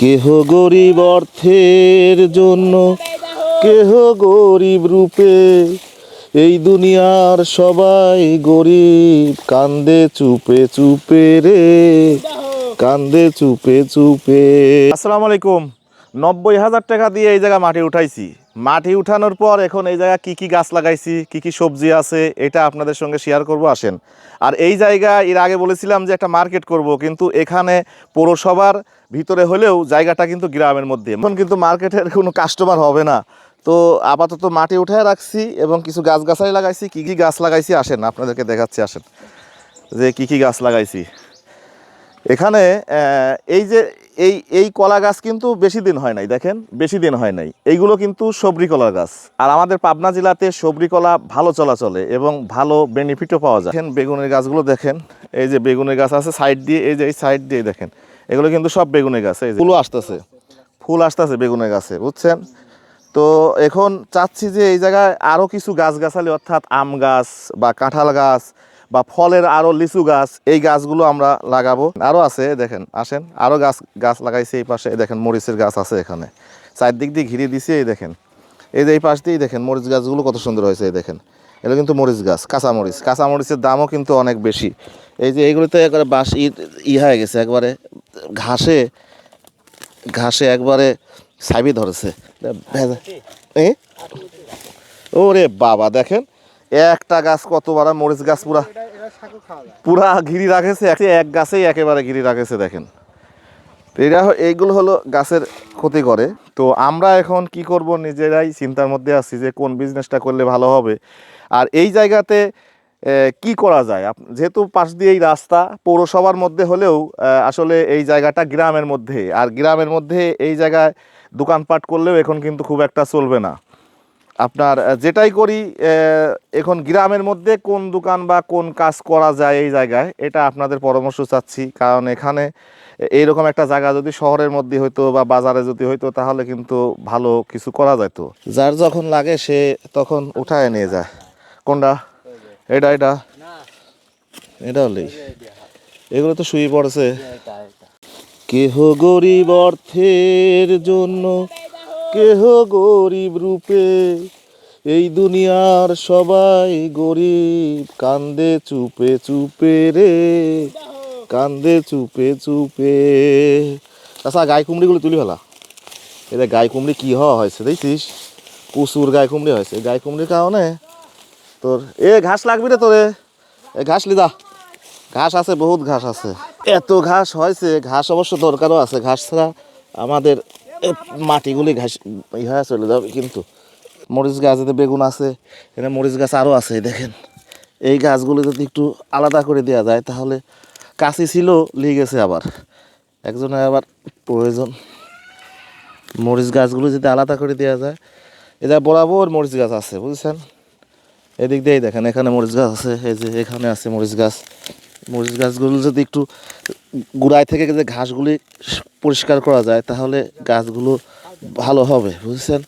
কেহ গরিব অর্থের জন্য, কেহ গরিব রূপে। এই দুনিয়ার সবাই গরিব, কান্দে চুপে চুপে রে, কান্দে চুপে চুপে। আসসালামু আলাইকুম। নব্বই হাজার টাকা দিয়ে এই জায়গা মাটি উঠাইছি। মাটি উঠানোর পর এখন এই জায়গা কি কি গাছ লাগাইছি, কি কি সবজি আছে, এটা আপনাদের সঙ্গে শেয়ার করব, আসেন। আর এই জায়গা এর আগে বলেছিলাম যে একটা মার্কেট করব, কিন্তু এখানে পৌরসভার ভিতরে হলেও জায়গাটা কিন্তু গ্রামের মধ্যে। এখন কিন্তু মার্কেটের কোনো কাস্টমার হবে না। তো আপাতত মাটি উঠায় রাখছি এবং কিছু গাছ গাছালি লাগাইছি, কি কি গাছ লাগাইছি, আসেন, আপনাদেরকে দেখাচ্ছি, আসেন। যে কি কি গাছ লাগাইছি। এখানে এই যে এই এই কলা গাছ কিন্তু বেশি দিন হয় নাই, দেখেন, বেশি দিন হয় নাই। এইগুলো কিন্তু সবরি কলা গাছ। আর আমাদের পাবনা জেলাতে সবরি কলা ভালো চলাচলে এবং ভালো বেনিফিটও পাওয়া যায়। দেখেন, বেগুনের গাছগুলো দেখেন, এই যে বেগুনের গাছ আছে সাইড দিয়ে, এই যে এই সাইড দিয়ে দেখেন, এগুলো কিন্তু সব বেগুনের গাছ, এই ফুলও আসতেছে, ফুল আসতেছে বেগুনের গাছে, বুঝছেন? তো এখন চাচ্ছি যে এই জায়গায় আরও কিছু গাছগাছালি, অর্থাৎ আম গাছ বা কাঁঠাল গাছ বা ফলের আরও লিচু গাছ, এই গাছগুলো আমরা লাগাবো। আরও আছে, দেখেন, আসেন আরও গাছ গাছ লাগাইছে এই পাশে দেখেন, মরিচের গাছ আছে এখানে। চারদিক দিয়ে ঘিরে দিছি, এই দেখেন। এই যে এই পাশ দিয়েই দেখেন, মরিচ গাছগুলো কত সুন্দর হয়েছে, এই দেখেন। এগুলো কিন্তু মরিচ গাছ, কাঁচা মরিচ। কাঁচা মরিচের দামও কিন্তু অনেক বেশি। এই যে এইগুলোতে একবারে বাঁশ ই হয়ে গেছে, একবারে ঘাসে ঘাসে একবারে ছাবি ধরেছে। এ? ওরে বাবা দেখেন একটা গাছ কত বড় মরিচ গাছ পুরা পুরা ঘিরি রাখেছে এক- গাছেই একেবারে ঘিরি রাখেছে দেখেন। এরা এইগুলো হলো গাছের ক্ষতি করে। তো আমরা এখন কি করব নিজেরাই চিন্তার মধ্যে আছি যে কোন বিজনেসটা করলে ভালো হবে। আর এই জায়গাতে কি করা যায়? যেহেতু পাশ দিয়ে এই রাস্তা, পৌরসভার মধ্যে হলেও আসলে এই জায়গাটা গ্রামের মধ্যে। আর গ্রামের মধ্যে এই জায়গায় দোকানপাট করলেও এখন কিন্তু খুব একটা চলবে না। আপনার যেটাই করি এখন গ্রামের মধ্যে কোন দোকান বা কোন কাজ করা যায় এই জায়গায়, এটা আপনাদের পরামর্শ চাচ্ছি। কারণ এখানে এইরকম একটা জায়গা যদি শহরের মধ্যে হইতো বা বাজারে যদি হইতো, তাহলে কিন্তু ভালো কিছু করা যেত যার যখন লাগে সে তখন উঠায় নিয়ে যায়। কোনটা? এটা এটা। এটা হলেই এগুলো তো শুয়ে পড়েছে। কেহ গরিব অর্থের জন্য, কেহ গরিব রূপে, এই দুনিয়ার সবাই গরিব। কান্দে চুপে চুপে রে, কান্দে চুপে চুপে। আচ্ছা গাই কুমড়িগুলো তুলি ফেলা। এটা গাই কুমড়ি কি হওয়া হয়েছে দেখছিস প্রচুর গাই কুমড়ি হয়েছে। গাই কুমড়ির কারণে তোর, এ ঘাস লাগবি রে তোরে। এ ঘাস লিদা ঘাস আছে, বহুত ঘাস আছে। এত ঘাস হয়েছে, ঘাস অবশ্য দরকারও আছে। ঘাস ছাড়া আমাদের মাটিগুলি ঘাস ইহা চলে যাবে কিন্তু। মরিচ গাছ এতে বেগুন আছে, এখানে মরিচ গাছ আরও আছে দেখেন। এই গাছগুলো যদি একটু আলাদা করে দেওয়া যায়, তাহলে কাশি ছিল লিয়ে গেছে আবার। একজনের আবার প্রয়োজন। মরিচ গাছগুলো যদি আলাদা করে দেওয়া যায়, এটা বরাবর মরিচ গাছ আছে, বুঝছেন? এদিক দিয়েই দেখেন, এখানে মরিচ গাছ আছে, এই যে এখানে আছে মরিচ গাছ। মরিচ গাছগুলো যদি একটু গুড়ায় থেকে যে ঘাসগুলি পরিষ্কার করা যায়, তাহলে গাছগুলো ভালো হবে, বুঝছেন?